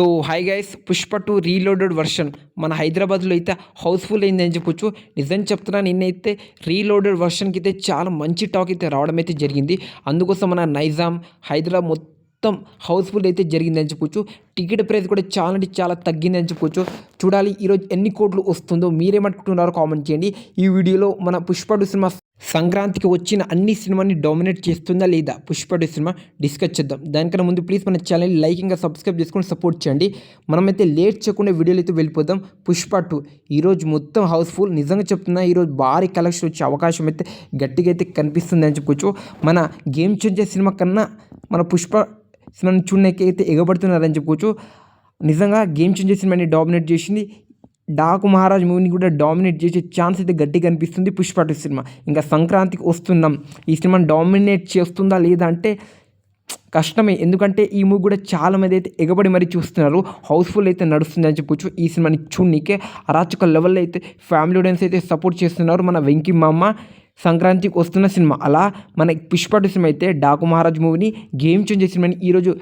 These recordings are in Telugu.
So hi guys Pushpa two reloaded version మన హైదరాబాద్లో అయితే హౌస్ఫుల్ అయింది అని చెప్పొచ్చు. నిజం చెప్తున్నా నిన్నైతే రీలోడెడ్ వర్షన్కి అయితే చాలా మంచి టాక్ అయితే రావడం అయితే జరిగింది. అందుకోసం మన నైజాం హైదరాబాద్ మొత్తం హౌస్ఫుల్ అయితే జరిగిందని చెప్పొచ్చు. టికెట్ ప్రైస్ కూడా చాలా అంటే చాలా తగ్గింది అని చెప్పొచ్చు. చూడాలి ఈరోజు ఎన్ని కోట్లు వస్తుందో మీరేమనుకుంటున్నారో కామెంట్ చేయండి. ఈ వీడియోలో మన పుష్ప టూ సినిమా సంక్రాంతికి వచ్చిన అన్ని సినిమాని డామినేట్ చేస్తుందా లేదా? పుష్ప సినిమా డిస్కస్ చేద్దాం. దానికన్నా ముందు ప్లీజ్ మన ఛానల్ లైక్ ఇంకా సబ్స్క్రైబ్ చేసుకొని సపోర్ట్ చేయండి. మనమైతే లేట్ చేయకుండా వీడియోలు అయితే వెళ్ళిపోదాం. పుష్ప టూ ఈరోజు మొత్తం హౌస్ఫుల్ నిజంగా చెప్తున్నా ఈరోజు భారీ కలెక్షన్ వచ్చే అవకాశం అయితే గట్టిగా అయితే కనిపిస్తుంది అని చెప్పుకోవచ్చు మన గేమ్ చేంజర్ సినిమా కన్నా మన పుష్ప సినిమాని చూడడానికి అయితే ఎగబడుతున్నారని చెప్పుకోవచ్చు నిజంగా గేమ్ చేంజర్ సినిమాని డామినేట్ చేసింది డాకు మహారాజ్ మూవీని కూడా డామినేట్ చేసే ఛాన్స్ అయితే గట్టిగా అనిపిస్తుంది. పుష్ప టూ సినిమా. ఇంకా సంక్రాంతికి వస్తున్నాం. ఈ సినిమాని డామినేట్ చేస్తుందా లేదా అంటే కష్టమే. ఎందుకంటే ఈ మూవీ కూడా చాలా మంది అయితే ఎగబడి మరీ చూస్తున్నారు. హౌస్ఫుల్ అయితే నడుస్తుంది అని చెప్పొచ్చు. ఈ సినిమాని చూడనీకే అరాచక లెవెల్లో అయితే ఫ్యామిలీ ఆడియన్స్ అయితే సపోర్ట్ చేస్తున్నారు మన వెంకీ మామ. సంక్రాంతికి వస్తున్న సినిమా. అలా మన పుష్పటి సినిమా అయితే డాకు మహారాజ్ మూవీని గేమ్ చేంజ్ సినిమాని ఈరోజు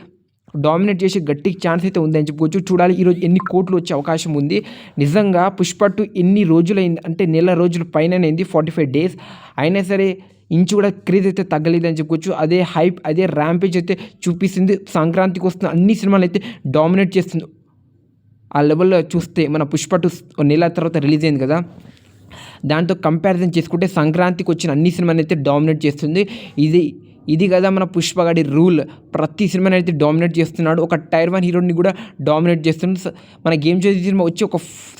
డామినేట్ చేసే గట్టి ఛాన్స్ అయితే ఉందని చెప్పుకోవచ్చు. చూడాలి ఈరోజు ఎన్ని కోట్లు వచ్చే అవకాశం ఉంది. నిజంగా పుష్ప టూ ఎన్ని రోజులైంది? అంటే నెల రోజుల పైన అయింది ఫార్టీ ఫైవ్ డేస్ అయినా సరే ఇంచు కూడా క్రేజ్ అయితే తగ్గలేదు అని చెప్పుకోవచ్చు. అదే హైప్ అదే ర్యాంపేజ్ అయితే చూపిస్తుంది. సంక్రాంతికి వస్తున్న అన్ని సినిమాలు అయితే డామినేట్ చేస్తుంది. ఆ లెవెల్లో చూస్తే మన పుష్ప టు నెల తర్వాత రిలీజ్ అయింది కదా. దాంతో కంపారిజన్ చేసుకుంటే సంక్రాంతికి వచ్చిన అన్ని సినిమాలు అయితే డామినేట్ చేస్తుంది. ఇది ఇది కదా మన పుష్పగాడి రూల్. ప్రతి సినిమాని అయితే డామినేట్ చేస్తున్నాడు. ఒక టైర్ వన్ హీరోని కూడా డామినేట్ చేస్తున్నాడు. మన గేమ్ చేంజర్ సినిమా వచ్చి ఒక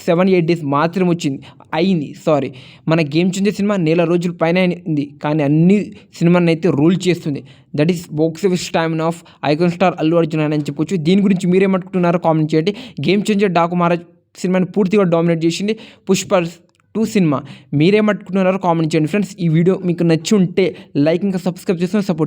సెవెన్ ఎయిట్ డేస్ మాత్రం వచ్చింది. అయింది. సారీ. మన గేమ్ చేంజర్ సినిమా నెల రోజుల పైన అయింది. కానీ అన్ని సినిమాని అయితే రూల్ చేస్తుంది. That is box office stamina of icon star Allu Arjun అని చెప్పొచ్చు. దీని గురించి మీరేమనుకుంటున్నారో కామెంట్ చేయండి. గేమ్ చేంజర్ డాకు మహారాజ్ సినిమాని పూర్తిగా డామినేట్ చేసింది పుష్ప టూ సినిమా. మీరేమట్టుకుంటున్నారో కామెంట్ చేయండి. ఫ్రెండ్స్ ఈ వీడియో మీకు నచ్చి ఉంటే లైక్ ఇంకా సబ్స్క్రైబ్ చేసుకుని సపోర్ట్